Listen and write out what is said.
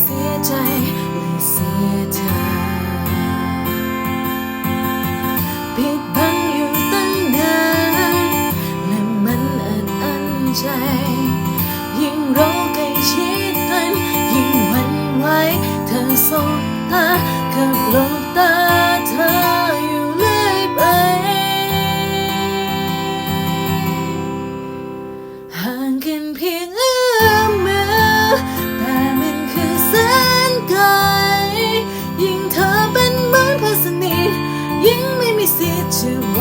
เสียใจเลยเสียเธอผิดบังอยู่ตั้งนานและมันอัดอั้นใจ ยิ่งเราใกล้ชิดกัน ยิ่งหวั่นไหวเธอสบตากับโลกตาเธออยู่เลยไปหากันเพียง to